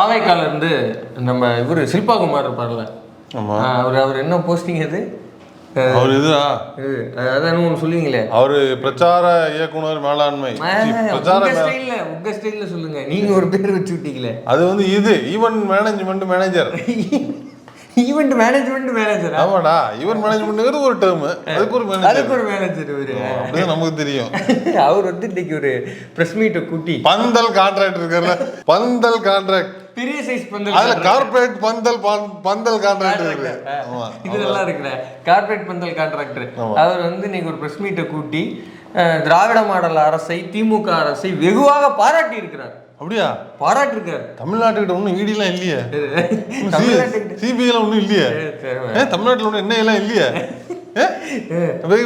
தாவைக்கால இருந்து நம்ம இவர் சில்பாகுமார் இருப்பார்ல. ஆமா. அவர் அவர் என்ன போஸ்டிங் அது அவர் இதுடா இது, அதான் ஒன்று சொல்லுவீங்களே. அவரு பிரச்சார இயக்குனர் மேலாண்மை. பிரச்சார ஸ்டைல்ல உங்க ஸ்டைல்ல சொல்லுங்க. நீங்க ஒரு பேர் வச்சு விட்டீங்களே. அது வந்து இது event management manager event management manager ஆமாடா ஈவென்ட் மேனேஜ்மெண்ட்ங்கிறது ஒரு டேர்ம் அதுக்கு ஒரு மேனேஜர் அதுக்கு ஒரு மேனேஜர் இவரு. அப்படிதான் நமக்கு தெரியும். அவர் வந்து இன்னைக்கு ஒரு பிரஸ் மீட்டை கூட்டி பந்தல் கான்ட்ராக்ட் இருக்குல்ல பந்தல் கான்ட்ராக்ட் பெரிய சைஸ் பந்தல் அதுல கார்ப்பரேட் பந்தல் பந்- பந்தல் கான்ட்ராக்ட் இருக்கு ஆமா. இது நல்லா இருக்குல்ல. கார்ப்பரேட் பந்தல் கான்ட்ராக்டர். அவர் வந்து இன்னைக்கு ஒரு பிரஸ் மீட்டை கூட்டி திராவிட மாடல் அரசை திமுக அரசை வெகுவாக பாராட்டி இருக்கிறார் அப்படியா? பாராட்டி இருக்காரு தமிழ்நாட்டுக்கிட்ட ஒன்றும் ஈடிலாம் இல்லையே. தமிழ்நாட்டுக்கு சிபிஐல ஒன்றும் இல்லையே. தமிழ்நாட்டுல ஒன்றும் என்ன எல்லாம் இல்லையே?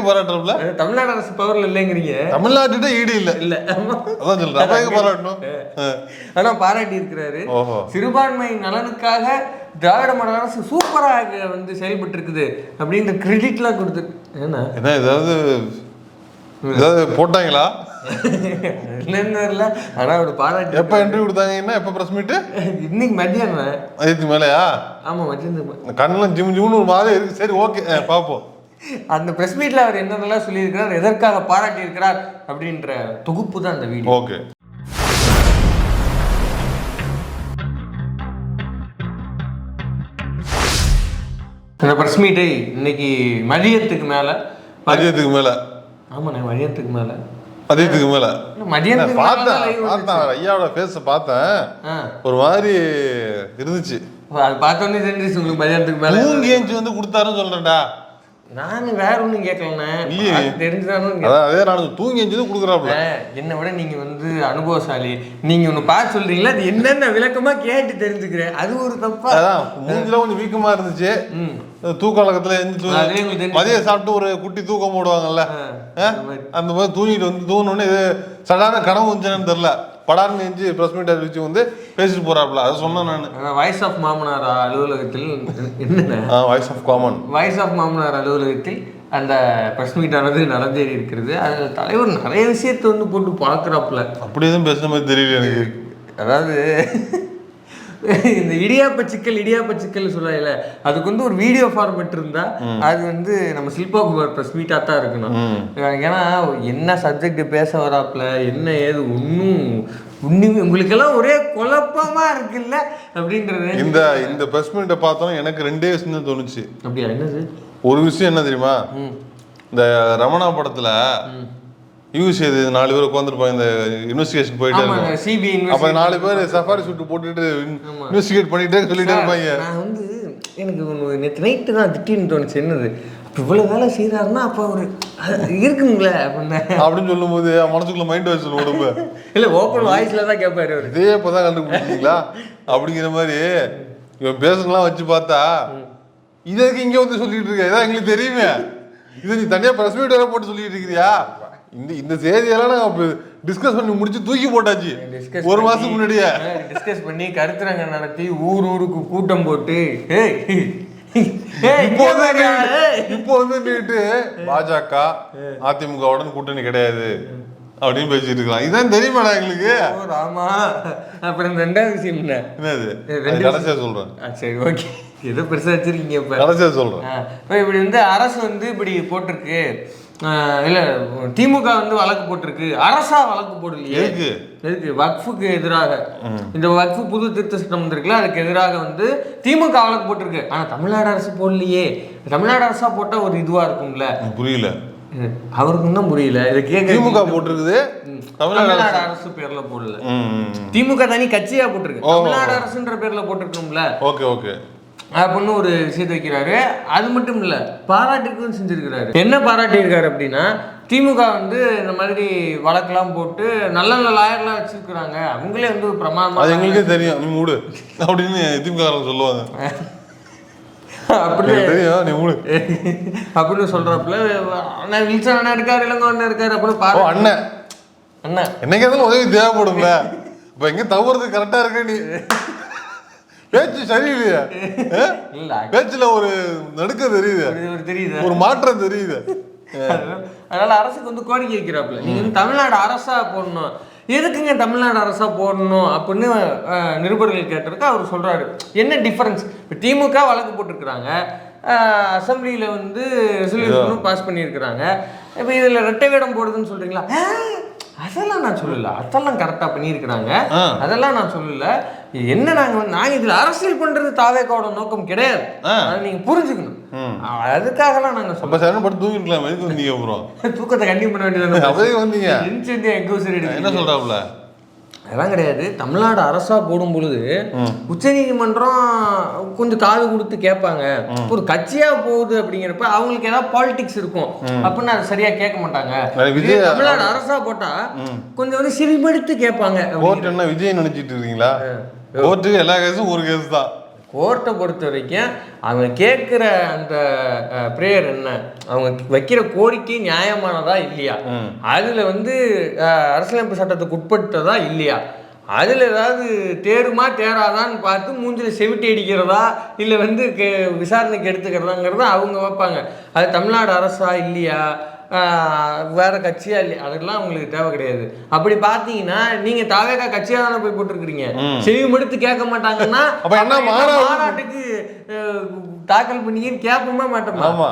பாராட்டுறோம்ல தமிழ்நாடு அரசு பவர்ல இல்லைங்கிறீங்க. தமிழ்நாட்டுகிட்ட ஈடு இல்ல. இல்ல. அதான் சொல்றேன். பாராட்டணும். ஆனா பாராட்டி இருக்கிறாரு. ஓஹோ. சிறுபான்மை நலனுக்காக திராவிட மாடல் அரசு சூப்பராக வந்து செயல்பட்டு இருக்குது அப்படின்ற கிரெடிட்லாம் கொடுத்து ஏன்னா? என்ன ஏதாவது ஏதாவது போட்டாங்களா? ஆனா அவர் பாராட்டி எப்ப என்ட்ரி கொடுத்தாங்கன்னா எப்ப பிரஸ் மீட்டு இன்னைக்கு மத்தியானம். அதுக்கு மேலயா? ஆமா மத்தியானம் கண்ணெல்லாம் ஜிம் ஜிம்னு ஒரு மாதிரி இருக்கு. சரி ஓகே பார்ப்போம் அந்த பிரஸ் மீட்ல அவர் என்னென்னலாம் சொல்லியிருக்கிறார் எதற்காக பாராட்டி இருக்கிறார் அப்படின்ற தொகுப்பு தான் அந்த வீடியோ ஓகே அந்த பிரஸ் மீட்டை இன்னைக்கு மதியத்துக்கு மேல மதியத்துக்கு மேல. ஆமாண்ணே மதியத்துக்கு மேல. மதியத்துக்கு மேல. மதியத்துக்கு மேல பார்த்தேன். பார்த்தேன் ஐயாவோட ஃபேஸ பார்த்தேன். ஒரு மாதிரி இருந்துச்சு. அது பார்த்தோன்னே தெரிஞ்சிச்சு உங்களுக்கு மதியானத்துக்கு மேல. தூங்கி ஏஞ்சி வந்து கொடுத்தாருன்னு சொல்றேன்டா. நான் வேற ஒன்றும் கேட்கலண்ணே இல்லையே. அதான் அதே நான் தூங்கி ஏஞ்சி தான் கொடுக்குறாப்புல என்னை விட நீங்க வந்து அனுபவசாலி. நீங்க ஒன்று பார்த்து சொல்றீங்களா? அது என்னென்ன விளக்கமா கேட்டு தெரிஞ்சுக்கிறேன். அது ஒரு தப்பா? அதான் மூஞ்சில கொஞ்சம் வீக்கமா இருந்துச்சு. ம். தூக்க கலக்கத்துல எந்திரிச்சு அதுலயே உங்களுக்கு தெரிஞ்சு- மதியம் சாப்பிட்டு ஒரு குட்டி தூக்கம் போடுவாங்கல்ல? அந்த மாதிரி. தூங்கிட்டு வந்து தூங்கினோடனே இது சடான கனவு வந்துச்சுன்னு தெரியல படார்னு எஞ்சி ப்ரெஸ் மீட் அறிவிச்சு வந்து பேசிட்டு போறாப்புல. அதை சொன்னேன் நான். வாய்ஸ் ஆஃப் மாமனார் அலுவலகத்தில் என்னென்ன? Voice of common voice of மாமனார் அலுவலகத்தில் அந்த பிரஸ் மீட்டானது நடந்தேறி இருக்கிறது. அதில் தலைவர் நிறைய விஷயத்தை வந்து போட்டு பார்க்குறாப்புல. அப்படி எதுவும் பேசுன மாதிரி தெரியல எனக்கு. அதாவது இந்த இடியாப்ப சிக்கல் இடியாப்ப சிக்கல் சொல்லல அதுக்கு வந்து ஒரு வீடியோ ஃபார்மேட் இருந்தா அது வந்து நம்ம சில்பா குமார் ப்ரெஸ் மீட்டாக தான் இருக்கணும். ஏன்னா என்ன சப்ஜெக்ட் பேச வராப்புல என்ன ஏது ஒன்றும் ஒன்றுமே உங்களுக்கெல்லாம் ஒரே குழப்பமா இருக்குல்ல அப்படின்றது இந்த இந்த ப்ரெஸ் மீட்டை பார்த்தோன்னா எனக்கு ரெண்டே விஷயம் தான் தோணுச்சு. அப்படியா என்னது? ஒரு விஷயம் என்ன தெரியுமா? இந்த ரமணா படத்துல யூஸ் இது நாலு பேர் உட்காந்துருப்பாங்க இந்த இன்வெஸ்டிகேஷன் போயிட்டே இருக்கும். சிபிஐ அப்ப நாலு பேர் சஃபாரி சூட் போட்டுட்டு இன்வெஸ்டிகேட் பண்ணிட்டே சொல்லிட்டே இருப்பாங்க. நான் வந்து எனக்கு ஒன்று நேற்று நைட்டு தான் திட்டின்னு தோணுச்சு. என்னது? அப்ப இவ்வளவு வேலை செய்யறாருன்னா அப்போ அவர் இருக்குங்களே அப்படின்னு அப்படின்னு சொல்லும்போது மனசுக்குள்ள மைண்ட் வாய்ஸ் உடம்பு. இல்ல ஓப்பன் வாய்ஸ்ல தான் கேட்பாரு அவரு. இதே இப்பதான் கண்டுபிடிச்சிங்களா அப்படிங்கிற மாதிரி இவன் பேசுனலாம் வச்சு பார்த்தா இதற்கு இங்க வந்து சொல்லிட்டு இருக்க. இதான் எங்களுக்கு தெரியுமே. இது நீ தனியா பிரஸ் மீட் வேற போட்டு சொல்லிட்டு இருக்கிறியா? இந்த இந்த செய்தியெல்லாம் நாங்க டிஸ்கஸ் பண்ணி முடிச்சு தூக்கி போட்டாச்சு. ஒரு மாசத்துக்கு முன்னாடியே. டிஸ்கஸ் பண்ணி கருத்தரங்க நடத்தி ஊர் ஊருக்கு கூட்டம் போட்டு இப்போ வந்து. இப்போ வந்து பாஜக அதிமுகவுடன் கூட்டணி கிடையாது. அப்படின்னு பேசிட்டு இருக்கலாம். இதான் தெரியுமாடா எங்களுக்கு? ராமா. அப்புறம் ரெண்டாவது விஷயம் என்ன? என்னது? கடைசியா சொல்றேன். சரி ஓகே. ஏதோ பெருசா வச்சிருக்கீங்க இப்ப? கடைசியா சொல்றேன். இப்படி வந்து அரசு வந்து இப்படி போட்டிருக்கு. இல்ல திமுக வந்து வழக்கு போட்டிருக்கு. அரசா வழக்கு போடலையே. எதுக்கு? எதுக்கு? வக்ஃபுக்கு எதிராக. இந்த வக்ஃபு புது திருத்த சட்டம் வந்திருக்குல்ல அதுக்கு எதிராக வந்து திமுக வழக்கு போட்டிருக்கு. ஆனா தமிழ்நாடு அரசு போடலையே. தமிழ்நாடு அரசா போட்டா ஒரு இதுவா இருக்கும்ல. புரியல. இது அவருக்கு இன்னும் புரியல. இதை கேட்க திமுக போட்டிருக்குது. தமிழ்நாடு அரசு. பேர்ல போடல. திமுக தனி கட்சியா போட்டிருக்கு. தமிழ்நாடு அரசுன்ற பேர்ல போட்டிருக்கணும்ல. Okay okay. அப்படின்னு ஒரு விஷயத்தை வைக்கிறாரு. அது மட்டும் இல்ல பாராட்டுக்கும் செஞ்சிருக்கிறாரு. என்ன பாராட்டியிருக்காரு அப்படின்னா திமுக வந்து இந்த மாதிரி வழக்கெல்லாம் போட்டு நல்ல நல்ல லாயர்லாம் வச்சிருக்கிறாங்க. அவங்களே வந்து ஒரு பிரமாதமா அது எங்களுக்கே தெரியும். நீ மூடு. அப்படின்னு திமுக சொல்லுவாங்க. அப்படின்னு சொல்றப்பல அண்ணன் வில்சன் அண்ணன் இருக்காரு இளங்கோ அண்ணன் இருக்காரு அப்படின்னு பாரு அண்ணன். அண்ணன் என்னைக்கு உதவி தேவைப்படும்ல. இப்ப எங்க தவறுது கரெக்டா இருக்க நீ. பேச்சு சரியில்லையா. பேச்சுல ஒரு நடுக்க தெரியுது. ஒரு- தெரியுது? ஒரு மாற்றம் தெரியுது. அதனால அரசுக்கு வந்து கோரிக்கை வைக்கிறாப்புல. நீங்க வந்து தமிழ்நாடு அரசா போடணும். எதுக்குங்க தமிழ்நாடு அரசா போடணும் அப்படின்னு நிருபர்கள் கேட்டிருக்க அவர் சொல்றாரு. என்ன டிஃபரன்ஸ் இப்போ திமுக வழக்கு போட்டிருக்கிறாங்க. அசம்பிளியில் வந்து ரெசல்யூஷனும் பாஸ் பண்ணியிருக்கிறாங்க. இப்போ இதில் ரெட்டை வேடம் போடுதுன்னு சொல்றீங்களா? ஆ, அதெல்லாம் நான் சொல்லல. அதெல்லாம் கரெக்டாக பண்ணியிருக்கிறாங்க. அதெல்லாம் நான் சொல்லல. என்ன நாங்கள் நாங்கள் இதில் அரசியல் பண்ணுறது தாவேக்காவோட நோக்கம் கிடையாது. அதை நீங்கள் புரிஞ்சுக்கணும். அதுக்காகலாம் நாங்கள் அப்ப சரணம் பட்டு தூங்கிருக்கலாம் வந்தீங்க அப்புறம். தூக்கத்தை கண்டிப்பாக பண்ண வேண்டியது அப்பவே வந்தீங்க. எங்கோ என்ன சொல்றாப்புல? அதெல்லாம் கிடையாது. தமிழ்நாடு அரசா போடும் பொழுது உச்சநீதிமன்றம் கொஞ்சம் காது கொடுத்து கேட்பாங்க. ஒரு கட்சியா போகுது அப்படிங்கிறப்ப அவங்களுக்கு ஏதாவது பாலிடிக்ஸ் இருக்கும். அப்படின்னு அதை சரியா கேட்க மாட்டாங்க. தமிழ்நாடு அரசா போட்டா கொஞ்சம் வந்து சிரிபடுத்து கேட்பாங்க. கோர்ட் என்ன விஜய் நினைச்சிட்டு இருக்கீங்களா? கோர்ட்டுக்கு எல்லா கேஸும் ஒரு கேஸ் தான். கோர்ட்டை பொறுத்த வரைக்கும் அவங்க கேட்குற அந்த ப்ரேயர் என்ன? அவங்க வைக்கிற கோரிக்கை நியாயமானதா இல்லையா? அதில் வந்து அரசியலமைப்பு சட்டத்துக்கு உட்பட்டதா இல்லையா? அதில் ஏதாவது தேருமா தேராதான்னு பார்த்து மூஞ்சில் செவிட்டி அடிக்கிறதா? இல்லை வந்து கே விசாரணைக்கு எடுத்துக்கிறதாங்கிறத அவங்க வைப்பாங்க. அது தமிழ்நாடு அரசா இல்லையா? வேற கட்சியா இல்லையா? அதெல்லாம் உங்களுக்கு தேவை கிடையாது. அப்படி பார்த்தீங்கன்னா நீங்க தாவேக்கா கட்சியா தானே போய் போட்டிருக்கிறீங்க? செவி மடுத்து கேட்க மாட்டாங்கன்னா? மாநாட்டுக்கு தாக்கல் பண்ணீங்கன்னு கேட்போமே மாட்டோமா? ஆமா.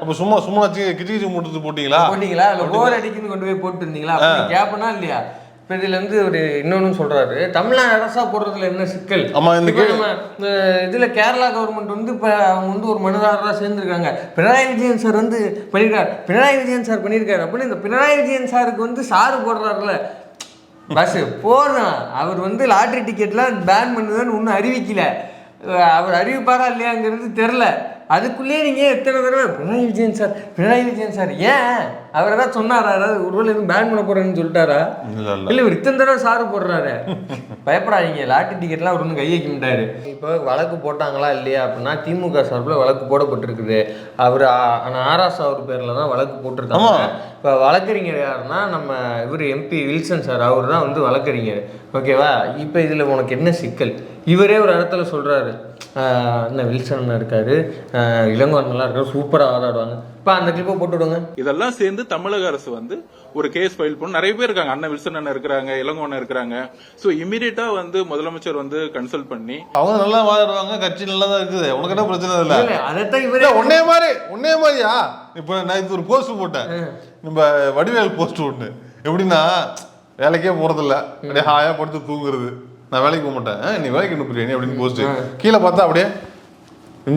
அப்ப சும்மா சும்மா கிச்சி கிச்சி போட்டீங்களா? போட்டீங்களா? இல்ல போர் அடிக்குன்னு கொண்டு போய் போட்டு இருந்தீங்களா கேப்பனா இல்லையா? இப்போ இதுல இருந்து ஒரு இன்னொன்னு சொல்றாரு. தமிழ்நாடு அரசா போடுறதுல என்ன சிக்கல்? ஆமா, இந்த நம்ம இதுல கேரளா கவர்மெண்ட் வந்து இப்ப அவங்க வந்து ஒரு மனுதாரரா சேர்ந்திருக்காங்க. பினராயி விஜயன் சார் வந்து பண்ணியிருக்காரு. பினராயி விஜயன் சார் பண்ணியிருக்காரு அப்படின்னு இந்த பினராயி விஜயன் சாருக்கு வந்து சாரு போடுறாருல. பஸ் போதும். அவர் வந்து லாட்ரி டிக்கெட்லாம் பேன் பண்ணுதுன்னு ஒன்றும் அறிவிக்கல. அவர் அறிவிப்பாரா இல்லையாங்கிறது தெரில அதுக்குள்ளேயே நீங்கள் எத்தனை தடவை பினராயி விஜயன் சார் பினராயி விஜயன் சார் ஏன்? அவர் ஏதாவது சொன்னாரா? ஏதாவது ஒருவேளை எதுவும் பேன் பண்ண போறேன்னு சொல்லிட்டாரா? இல்ல இல்ல. இல்லை இவர் இத்தனை தடவை சாரு போடுறாரு. பயப்படாதீங்க லாட்டரி டிக்கெட்லாம் அவர் ஒன்றும் கை வைக்க மாட்டாரு. இப்போ வழக்கு போட்டாங்களா இல்லையா அப்படின்னா திமுக சார்பில் வழக்கு போடப்பட்டிருக்குது. அவர் ஆராஸ் அவர் பேரில் தான் வழக்கு போட்டிருக்காங்க. இப்போ வழக்கறிஞர் யாருன்னா நம்ம இவர் எம்பி வில்சன் சார் அவர் தான் வந்து வழக்கறிஞர். ஓகேவா? இப்போ இதில் உனக்கு என்ன சிக்கல்? இவரே ஒரு இடத்துல சொல்கிறாரு என்ன வில்சன் இருக்காரு. ஆஹ் இளங்கோவன் நல்லா இருக்காரு. சூப்பராக வாதாடுவாங்க இப்போ அந்த கிளிப்பை போட்டு விடுங்க. இதெல்லாம் சேர்ந்து தமிழக அரசு வந்து ஒரு கேஸ் ஃபைல் பண்ண நிறைய பேர் இருக்காங்க. அண்ணன் வில்சன் அண்ணன் இருக்கிறாங்க இளங்கோண்ணன் இருக்கிறாங்க. சோ இமீடியட்டா வந்து முதலமைச்சர் வந்து கன்சல்ட் பண்ணி அவங்க நல்லா வாதாடுவாங்க. கட்சி நல்லா தான் இருக்குது. உனக்கு என்ன பிரச்சனை இல்ல இல்லை அதைத்தான் இவரே ஒன்னே மாதிரி ஒன்னே மாதிரியா? இப்ப நான் இது ஒரு போஸ்ட் போட்டேன். நம்ம வடிவேல் போஸ்ட் ஒண்ணு. எப்படின்னா வேலைக்கே போறதில்ல. அப்படியே ஹாயா படுத்து தூங்குறது. நான் வேலைக்கு போக மாட்டேன். "ஆ, நீ வேலைக்கு அனுப்புறியா நீ அப்படின்னு போஸ்ட் கீழே பார்த்தா அப்படியே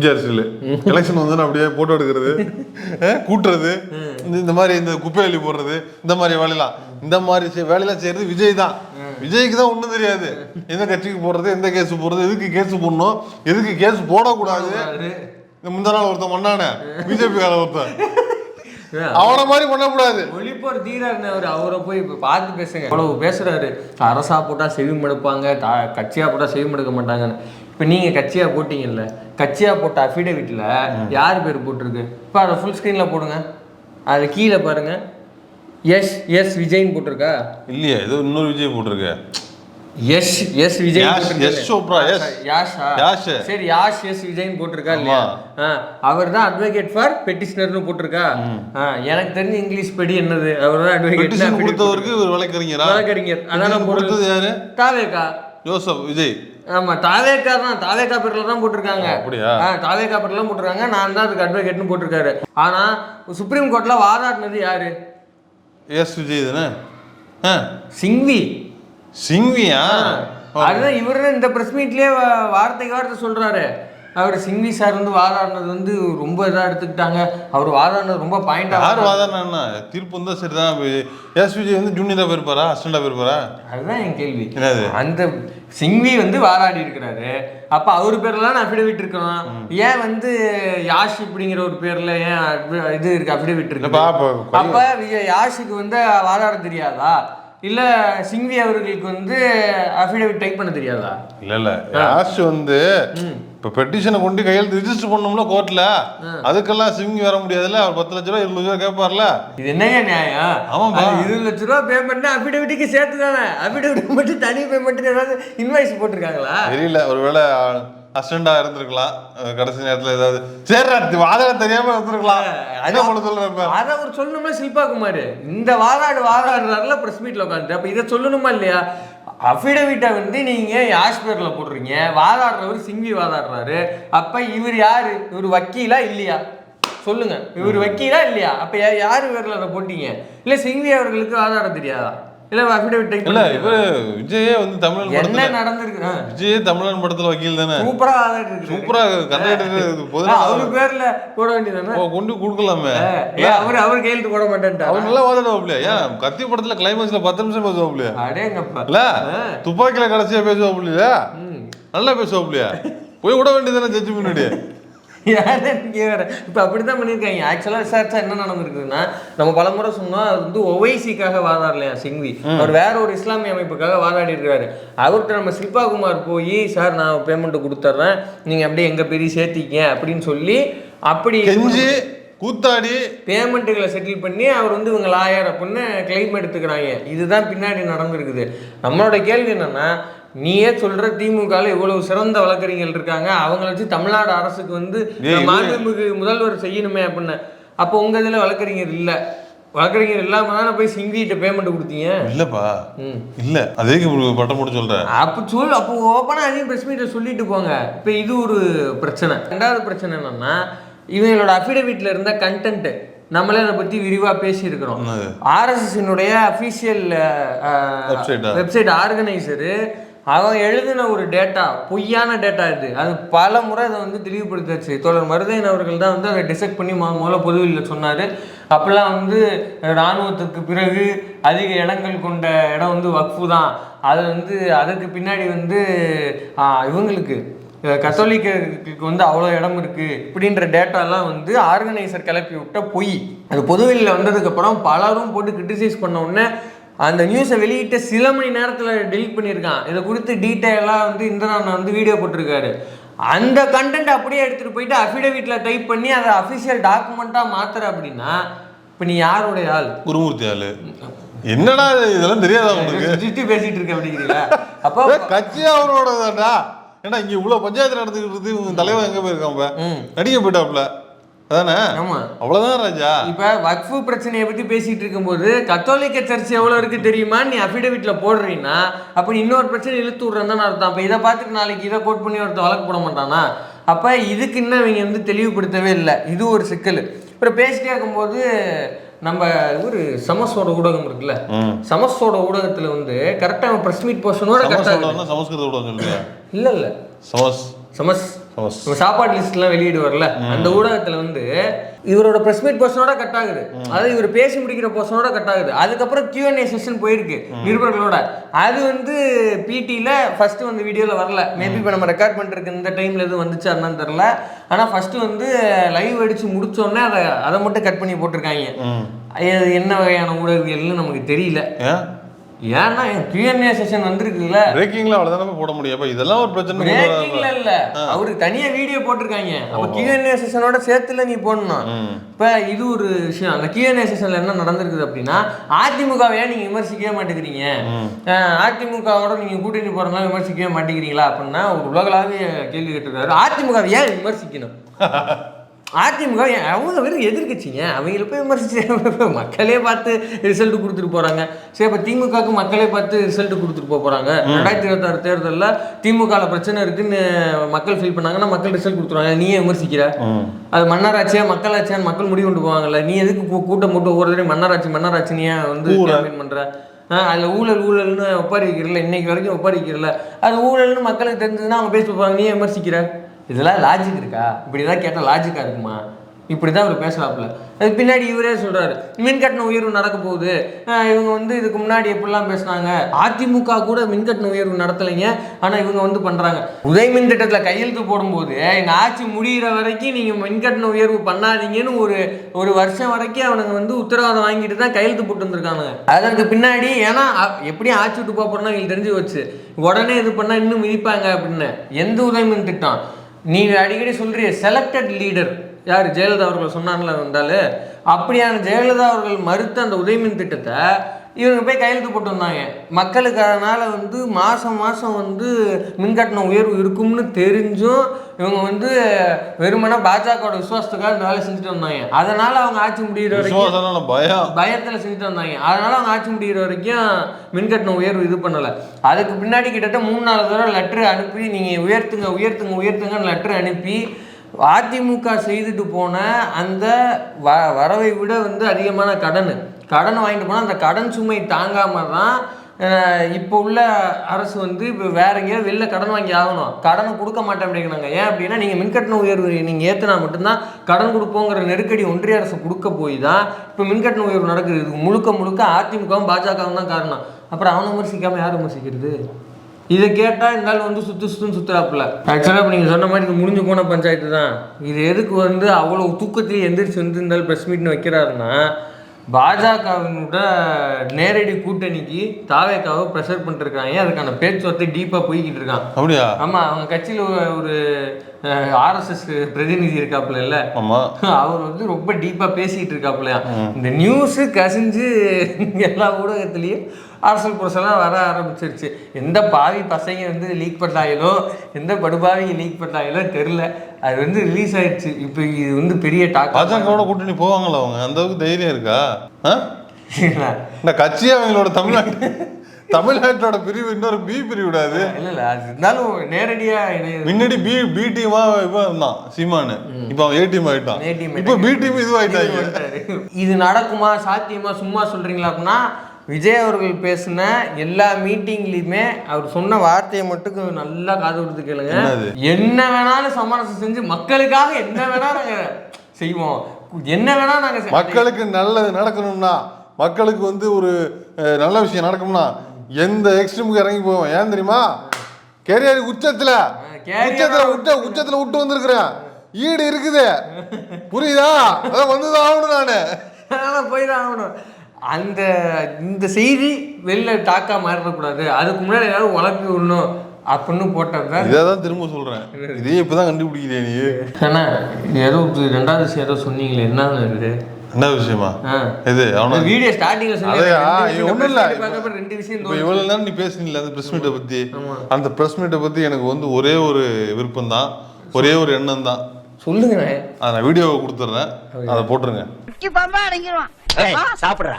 அரசியல் எலெக்ஷன் வந்து அப்படியே போட்டோ எடுக்கிறது கூட்டுறது இந்த- மாதிரி இந்த குப்பை அள்ளி போடுறது இந்த மாதிரி வேலையெல்லாம் இந்த மாதிரி வேலையெல்லாம் செய்யறது விஜய் தான். விஜய்க்கு தான் ஒண்ணும் தெரியாது. எந்த கட்சிக்கு போடுறது எந்த கேஸ் போடுறது எதுக்கு கேஸ் போடணும் எதுக்கு கேஸ் போடக்கூடாது. இந்த முந்தா நாள் ஒருத்தன் பண்ணானே பிஜேபி கார ஒருத்தன். அவன மாதிரி பண்ணக்கூடாது. ஒளிப்போர் தீரா இருந்தவர் அவரை போய் இப்போ பார்த்து பேசுங்க. அவ்வளவு பேசுறாரு. அரசா போட்டா செவி மடுப்பாங்க தா கட்சியா போட்டா செவி மடுக்க மாட்டாங்கன்னு. இப்போ நீங்க கட்சியா போட்டீங்கல்ல கட்சியா போட்ட அஃபிடவிட்ல யார் பேர் போட்டிருக்கு? இப்போ அதை ஃபுல் ஸ்க்ரீன்ல போடுங்க. அது கீழே பாருங்க. எஸ் எஸ் விஜய்னு போட்டிருக்கா? இல்லையே ஏதோ இன்னொரு விஜய் போட்டிருக்கு. S S Vijay. S Chopra, S. Yasha. Yash. சரி யாஷ் எஸ் விஜய்னு போட்டிருக்கா இல்லையா? அவர் தான் அட்வொகேட் ஃபார் பெட்டிஷனர்னு போட்டிருக்கா? எனக்கு தெரிஞ்ச இங்கிலீஷ் படி என்னது? அவர் தான் அட்வொகேட் கொடுத்தவருக்கு ஒரு வழக்கறிஞரா? வழக்கறிஞர். அதான கொடுத்தது யாரு? தாவேக்கா. ஜோசப் விஜய். ஆமா தாவேக்கா தான். தாவேக்கா பேர்ல தான் போட்டிருக்காங்க. தாவேக்கா பேர்ல தான் போட்டிருக்காங்க. நான் தான் அதுக்கு அட்வொகேட்னு போட்டிருக்காரு. ஆனா சுப்ரீம் கோர்ட்ல வாதாடினது யாரு? எஸ் விஜய் தானே? சிங்வி. சிங்வியா? அதுதான் இவரு இந்த பிரஸ் மீட்லயே வார்த்தைக்கு வார்த்தை சொல்றாரு. அவர் சிங்வி சார் வந்து வாதாடினது வந்து ரொம்ப இதா எடுத்துக்கிட்டாங்க. அவர் வாதாடினது ரொம்ப பாயிண்டா யார் வாதாடினா தீர்ப்பு வந்தா சரிதான். எஸ் விஜய் வந்து ஜூனியரா போயிருப்பாரா? அசிஸ்டண்டா போயிருப்பாரா? அதுதான் என் கேள்வி? அந்த சிங்வி வந்து வாதாடி இருக்கிறாரு. அப்ப அவர் பேர்ல தான் அஃபிடவிட் இருக்கணும். ஏன் வந்து யாஷ் இப்படிங்கிற ஒரு பேர்ல ஏன் இது இருக்கு அஃபிடவிட் இருக்கு? அப்ப யாஷுக்கு வந்து வாதாட தெரியாதா? இல்ல சிங்வி அவர்களுக்கு வந்து அஃபிடவிட் டைப் பண்ண தெரியாதா? இல்ல இல்ல. யாஷ் வந்து இப்ப பெட்டிஷனை கொண்டு கையெழுத்து ரிஜிஸ்டர் பண்ணோம்ல கோர்ட்ல அதுக்கெல்லாம் சிவிங்கி வர முடியாதுல்ல? அவர் பத்து லட்ச ரூபா இருபது ரூபா கேட்பார்ல இது என்னங்க நியாயம். அது இருபது லட்ச ரூபா பேமெண்ட் அஃபிடவிட்டுக்கு சேர்த்து தானே அஃபிடவிட் மட்டும் தனி பேமெண்ட் ஏதாவது இன்வாய்ஸ் போட்டிருக்காங்களா? தெரியல. ஒருவேளை அசிஸ்டண்டா இருந்திருக்கலாம். கடைசி நேரத்துல ஏதாவது சரி வாதகம் தெரியாம இருந்திருக்கலாம். என்ன பண்ண சொல்றேன் இப்ப? அதை அவர் சொல்லணும்ல சில்பா குமார் இந்த வாதாடு வாதாடுறாருல பிரஸ் மீட்ல உட்காந்து அப்ப இதை சொல்லணுமா இல்லையா? அஃபிடவிட்டை வந்து நீங்க யாஷ் பேர்ல போடுறீங்க. வாதாடுறவர் சிங்கி வாதாடுறாரு. அப்ப இவர் யாரு? இவர் வக்கீலா இல்லையா? சொல்லுங்க. இவர் வக்கீலா இல்லையா? அப்ப யாரு பேர்ல அதை போட்டீங்க? இல்ல சிங்வி அவர்களுக்கு வாதாட தெரியாதா? இல்ல அஃபிடவிட் இல்ல இவரு விஜயே வந்து தமிழன் படத்துல நடந்திருக்கு. விஜயே தமிழன் படத்துல வக்கீல் தானே? சூப்பரா சூப்பரா கதை எடுத்து பொது அவரு பேர்ல போட வேண்டியதானே? கொண்டு கொடுக்கலாமே. அவர் அவர் கையெழுத்து போட மாட்டேன்ட்டாரா? அவர் நல்லா வாதாடுவாப்லையா? ஏன் கத்தி படத்துல கிளைமேக்ஸ்ல பத்து நிமிஷம் அடேங்கப்பா. இல்ல துப்பாக்கில கடைசியா பேசுவாப்லையா? நல்லா பேசுவாப்லையா? போய் விட வேண்டியதானே ஜட்ஜி முன்னாடி? இப்போ அப்படித்தான் பண்ணியிருக்காங்க. ஆக்சுவலாக விசாரிச்சா என்ன நடந்திருக்குதுன்னா நம்ம பலமுறை சொன்னோம் அது வந்து ஒவைசிக்காக வாதாடலையா சிங்வி? அவர் வேற ஒரு இஸ்லாமிய அமைப்புக்காக வாதாடி இருக்காரு. அவர்கிட்ட நம்ம சில்பா குமார் போய் சார் நான் பேமெண்ட் கொடுத்துட்றேன் நீங்க அப்படியே எங்க பெரிய சேர்த்திக்க அப்படின்னு சொல்லி அப்படி கூத்தாடி. பேமெண்ட்டுகளை செட்டில் பண்ணி அவர் வந்து இவங்க லாயர் அப்படின்னு கிளைம் எடுத்துக்கிறாங்க. இதுதான் பின்னாடி நடந்திருக்குது. நம்மளோட கேள்வி என்னன்னா நீயே சொல்ற திமுகவில் இவ்வளவு சிறந்த வழக்கறிஞர்கள் இருக்காங்க. அவங்கள வச்சு தமிழ்நாடு அரசுக்கு வந்து மாண்புமிகு முதல்வர் செய்யணுமே அப்படின்னு. அப்போ உங்க இதுல வழக்கறிஞர் இல்ல. வழக்கறிஞர் இல்லாம தானே போய் சிங்கிட்ட பேமெண்ட் கொடுத்தீங்க? இல்லப்பா. இல்ல. அதே பட்டம் போட்டு சொல்ற. அப்போ சொல் அப்போ ஓப்பனாக அதையும் ப்ரெஸ் மீட்டில் சொல்லிட்டு போங்க. இப்போ இது ஒரு பிரச்சனை. ரெண்டாவது பிரச்சனை என்னன்னா இவங்களோட அஃபிடவிட்ல இருந்த கண்டென்ட் நம்மளே அதை பற்றி விரிவாக பேசியிருக்கிறோம்? ஆர்எஸ்எஸ்னுடைய அஃபீஷியல்? வெப்சைட் ஆர்கனைசரு அவன் எழுதின ஒரு டேட்டா பொய்யான டேட்டா இது. அது பல முறை அதை வந்து தெளிவுபடுத்தாச்சு தொடர் மருதையன் அவர்கள் தான் வந்து அதை டிசெக்ட் பண்ணி முதல்ல பொதுவெளியில் சொன்னார். அப்போல்லாம் வந்து இராணுவத்துக்கு பிறகு அதிக இடங்கள் கொண்ட இடம் வந்து வக்ஃபு தான். அது வந்து அதற்கு பின்னாடி வந்து இவங்களுக்கு அஹ், கத்தோலிக்கர்களுக்கு வந்து அவ்வளோ இடம் இருக்குது இப்படின்ற டேட்டாலாம் வந்து ஆர்கனைசர் கிளப்பி விட்ட பொய். அது பொதுவெளியில் வந்ததுக்கப்புறம் பலரும் போட்டு கிரிட்டிசைஸ் பண்ண உடனே அந்த நியூஸை வெளியிட்ட சில மணி நேரத்தில் டெலிட் பண்ணியிருக்கான். இதை குறித்து டீட்டெயிலாக வந்து இந்திரன் வந்து வீடியோ போட்டிருக்காரு. அந்த கண்டென்ட் அப்படியே எடுத்துகிட்டு போயிட்டு அஃபிடவிட்டில் டைப் பண்ணி அதை அஃபிஷியல் டாக்குமெண்ட்டாக மாத்துற அப்படின்னா இப்போ நீ யாருடைய ஆள்? குருமூர்த்தி ஆளு. என்னடா இது? இதெல்லாம் தெரியாதா உனக்கு? சுற்றி பேசிட்டு இருக்க அப்படிங்கிறீங்களா? அப்போ கட்சி அவரோட தான்டா ஏன்னா இங்க இவ்வளவு பஞ்சாயத்து நடந்துக்கிட்டு இவங்க தலைவன் எங்க ம். நடிக்க போயிட்டாப்ல அதானே? ஆமா. அவ்வளவுதான் ராஜா. இப்ப வக்ஃபு பிரச்சனையை பத்தி பேசிட்டு இருக்கும்போது கத்தோலிக்க சர்ச் எவ்வளவு இருக்கு தெரியுமா? நீ அஃபிடவிட்ல போடுறீன்னா அப்ப இன்னொரு பிரச்சனை இழுத்து விடுறேன்னு அர்த்தம். அப்ப இதை பார்த்துட்டு நாளைக்கு இதை கோட் பண்ணி ஒருத்தன் வழக்கு போட மாட்டானா? அப்ப இதுக்கு இன்னும் இவங்க வந்து தெளிவுபடுத்தவே இல்லை. இது ஒரு சிக்கல். அப்புறம் பேசிட்டே இருக்கும்போது நம்ம ஒரு சமஸோட ஊடகம் இருக்குல்ல. சமஸோட ஊடகத்துல வந்து கரெக்டா பிரஸ் மீட் போர்ஷனோட கரெக்டா சமஸ்கிருதம்னா சமஸ்கிருத சொல்றியா இல்ல இல்ல. சமஸ். சமஸ். சாப்பாடு லிஸ்ட்லாம் வெளியிடுவார்ல அந்த ஊடகத்துல வந்து இவரோட பிரஸ் மீட் போர்ஷனோட கட் ஆகுது. அதாவது இவர் பேசி முடிக்கிற போர்ஷனோட கட் ஆகுது. அதுக்கப்புறம் Q&A செஷன் போயிருக்கு நிருபர்களோட. அது வந்து பிடியில் ஃபர்ஸ்ட் வந்து வீடியோவில் வரல. மேபி இப்போ நம்ம ரெக்கார்ட் பண்ணிருக்கு இந்த டைம்ல எதுவும் வந்துச்சா என்னன்னு தெரில ஆனால் ஃபர்ஸ்ட் வந்து லைவ் அடிச்சு முடிச்சோடனே அதை அதை மட்டும் கட் பண்ணி போட்டிருக்காங்க. என்ன வகையான ஊடகவியல்னு நமக்கு தெரியல. ஏன் ஏன்னா Q&A செஷன் வந்திருக்குல்ல. பிரேக்கிங்ல அவ்வளவுதானே போட முடியும். இதெல்லாம் ஒரு பிரச்சனை. பிரேக்கிங்ல இல்ல. அவருக்கு தனியா வீடியோ போட்டிருக்காங்க. அப்ப Q&A செஷனோட சேர்த்துல நீ போடணும். இப்ப இது ஒரு விஷயம். அந்த Q&A செஷன்ல என்ன நடந்திருக்குது அப்படின்னா அதிமுகவை ஏன் நீங்க விமர்சிக்கவே மாட்டேங்கிறீங்க. அதிமுகவோட நீங்க கூட்டணி போறதுனால விமர்சிக்கவே மாட்டேங்கிறீங்களா அப்படின்னா ஒரு உலகளாவிய கேள்வி கேட்டிருக்காரு. அதிமுகவை ஏன் விமர்சிக்கணும்? அதிமுக அவங்க வெறும் எதிர்க்கட்சிங்க? அவங்கள போய் விமர்சிச்சு மக்களே பார்த்து ரிசல்ட் கொடுத்துட்டு போறாங்க. சரி அப்போ திமுகவுக்கு மக்களே பார்த்து ரிசல்ட் கொடுத்துட்டு போக போறாங்க. ரெண்டாயிரத்தி இருபத்தாறு தேர்தலில் திமுகவில் பிரச்சனை இருக்குன்னு மக்கள் ஃபீல் பண்ணாங்கன்னா மக்கள் ரிசல்ட் கொடுத்துருவாங்க. நீயே விமர்சிக்கிற. அது மன்னராட்சியா மக்களாட்சியான்னு மக்கள் முடிவு கொண்டு போவாங்கல்ல. நீ எதுக்கு கூட்டம் போட்டு ஒவ்வொரு தடவை மன்னராட்சி மன்னராட்சி நீ வந்து கேம்பெயின் பண்ற? ஆ, அதுல ஊழல் ஊழல்னு ஒப்பாரி வைக்கிறல இன்னைக்கு வரைக்கும் ஒப்பாரி வைக்கிறல அது ஊழல்னு மக்களுக்கு தெரிஞ்சதுன்னா அவங்க பேச போவாங்க நீ விமர்சிக்கிற? இதெல்லாம் லாஜிக் இருக்கா? இப்படி தான் கேட்டால் லாஜிக்காக இருக்குமா? இப்படி தான் அவர் பேசலாப்புல அது பின்னாடி இவரே சொல்கிறாரு மின்கட்டண உயர்வு நடக்க போகுது. இவங்க வந்து இதுக்கு முன்னாடி எப்படிலாம் பேசுனாங்க? அதிமுக கூட மின்கட்டண உயர்வு நடத்தலைங்க. ஆனால் இவங்க வந்து பண்ணுறாங்க உதய மின் திட்டத்தில் கையெழுத்து போடும்போது எங்கள் ஆட்சி முடியிற வரைக்கும் நீங்கள் மின்கட்டண உயர்வு பண்ணாதீங்கன்னு ஒரு ஒரு வருஷம் வரைக்கும் அவனுங்க வந்து உத்தரவாதம் வாங்கிட்டு தான் கையெழுத்து போட்டு வந்திருக்காங்க அதற்கு பின்னாடி ஏன்னா எப்படியும் ஆட்சி விட்டு போக எங்களுக்கு தெரிஞ்சு வச்சு உடனே இது பண்ணால் இன்னும் மிதிப்பாங்க அப்படின்னு. எந்த உதய மின் திட்டம்? நீ அடிக்கடி சொல்கிறிய செலக்டட் லீடர் யார்? ஜெயலலிதா அவர்கள் சொன்னார்ல வந்தாலும் அப்படியான ஜெயலலிதா அவர்கள் மறுத்த அந்த உதயமின் திட்டத்தை இவங்க போய் கையெழுத்து போட்டு வந்தாங்க. மக்களுக்கு அதனால் வந்து மாதம் மாதம் வந்து மின்கட்டண உயர்வு இருக்கும்னு தெரிஞ்சும் இவங்க வந்து வெறுமனே பாஜகவோட விசுவாசத்துக்காக இந்த வேலை செஞ்சுட்டு வந்தாங்க. அதனால் அவங்க ஆட்சி முடிகிற வரைக்கும் பயம். பயத்தில் செஞ்சுட்டு வந்தாங்க. அதனால அவங்க ஆட்சி முடிகிற வரைக்கும் மின்கட்டண உயர்வு இது பண்ணலை. அதுக்கு பின்னாடி கிட்டத்தட்ட மூணு நாலு தடவை லெட்ரு அனுப்பி நீங்கள் உயர்த்துங்க உயர்த்துங்க உயர்த்துங்கன்னு லெட்ரு அனுப்பி அதிமுக செய்துட்டு போன அந்த வ வரவை விட வந்து அதிகமான கடன். கடன் வாங்கிட்டு போனால் அந்த கடன் சுமை தாங்காமல் தான் இப்போ உள்ள அரசு வந்து இப்போ வேற எங்கேயாவது வெளில கடன் வாங்கி ஆகணும். கடனை கொடுக்க மாட்டேன் அப்படிங்கிறாங்க ஏன் அப்படின்னா நீங்கள் மின்கட்டண உயர்வு நீங்கள் ஏற்றினா மட்டும்தான் கடன் கொடுப்போங்கிற நெருக்கடி ஒன்றிய அரசு கொடுக்க போய் தான் இப்போ மின்கட்டண உயர்வு நடக்குது. இதுக்கு முழுக்க முழுக்க அதிமுகவும் பாஜகவும் தான் காரணம். அப்புறம் அவனை விமர்சிக்காமல் யார் விமர்சிக்கிறது? இதை கேட்டால் இருந்தாலும் வந்து சுற்று சுற்றுன்னு சுற்றுறாப்புல ஆக்சுவலாக இப்போ நீங்கள் சொன்ன மாதிரி இது முடிஞ்சு போன பஞ்சாயத்து தான் இது எதுக்கு வந்து அவ்வளோ தூக்கத்திலேயே எந்திரிச்சு வந்து இருந்தாலும் ப்ரெஸ் மீட்னு வைக்கிறாருன்னா பாஜகவினோட நேரடி கூட்டணிக்கு தாவேக்காவை ப்ரெஷர் பண்ணிருக்காங்க அதுக்கான பேச்சுவார்த்தை டீப்பாக போய்கிட்டு இருக்கான். அப்படியா? ஆமாம் அவங்க கட்சியில் ஒரு ஆர்எஸ்எஸ் பிரதிநிதி இருக்காப்புல இல்லை? அவர் வந்து ரொம்ப டீப்பாக பேசிகிட்டு இருக்காப்புலையா? இந்த நியூஸு கசிஞ்சு எல்லா ஊடகத்துலேயும் அரசல் புரசெல்லாம் வர ஆரம்பிச்சிருச்சு. எந்த பாவி பசங்க வந்து லீக் பண்ணாங்களோ எந்த படுபாவிங்க லீக் பண்ணாங்களோ தெரில அது வந்து ரிலீஸ் ஆயிடுச்சு. இப்போ இது வந்து பெரிய டாக் பாஜகவோட கூட்டணி போவாங்களா அவங்க? அந்த அளவுக்கு தைரியம் இருக்கா? இந்த கட்சியே அவங்களோட தமிழ்நாட்டு தமிழ்நாட்டோட பிரிவு இன்னொரு பி பிரிவு விடாது இல்லை இல்லை அது இருந்தாலும் நேரடியாக இணைய முன்னாடி பி பி டீமா இவன் இருந்தான் சீமானு. இப்போ அவன் ஏ டீம் ஆயிட்டான். இப்போ பி டீம் இதுவாயிட்டாங்க. இது நடக்குமா சாத்தியமா சும்மா சொல்றீங்களா அப்படின்னா விஜய் அவர்கள் பேசின எல்லா மீட்டிங்லயுமே அவர் சொன்ன வார்த்தையை மட்டும் நல்லா காது கொடுத்து கேளுங்க? என்ன வேணாலும் சமரசம் செஞ்சு மக்களுக்காக என்ன வேணா நாங்க செய்வோம். என்ன வேணா நாங்க மக்களுக்கு நல்லது நடக்கணும்னா மக்களுக்கு வந்து ஒரு நல்ல விஷயம் நடக்கணும்னா எந்த எக்ஸ்ட்ரீமுக்கு இறங்கி போவோம் ஏன் தெரியுமா? கேரியர் உச்சத்துல. உச்சத்துல விட்டு உச்சத்துல விட்டு வந்திருக்கிறேன். ஈடு இருக்குது. புரியுதா? அதான் வந்துதான் ஆகணும் நானு. அதனால போய்தான் ஆகணும். அந்த இந்த செய்தி வெளில டாக்கா மாறிடக்கூடாது. அதுக்கு முன்னாடி ஏதாவது வழக்கு விடணும் அப்படின்னு போட்டது இதை தான் திரும்ப சொல்றேன். இதே இப்பதான் கண்டுபிடிக்கிறே நீ. அண்ணா இது ஏதோ ரெண்டாவது ஏதோ சொன்னீங்களே என்ன இது என்ன விஷயமா. இது அவன வீடியோ ஸ்டார்டிங்ல அதையா ஒண்ணும் இல்ல ரெண்டு விஷயம் இப்போ இவ்வளவு நேரம் நீ பேசுனீங்கல்ல அந்த பிரஸ் மீட்டை பத்தி? அந்த பிரஸ் மீட்டை பத்தி எனக்கு வந்து ஒரே ஒரு விருப்பம் தான் ஒரே ஒரு எண்ணம் தான் சொல்லுங்க. அதை நான் வீடியோவை கொடுத்துட்றேன் அதை போட்டுருங்க. பம்பா அடங்கிடுவான். சாப்பிடுறா.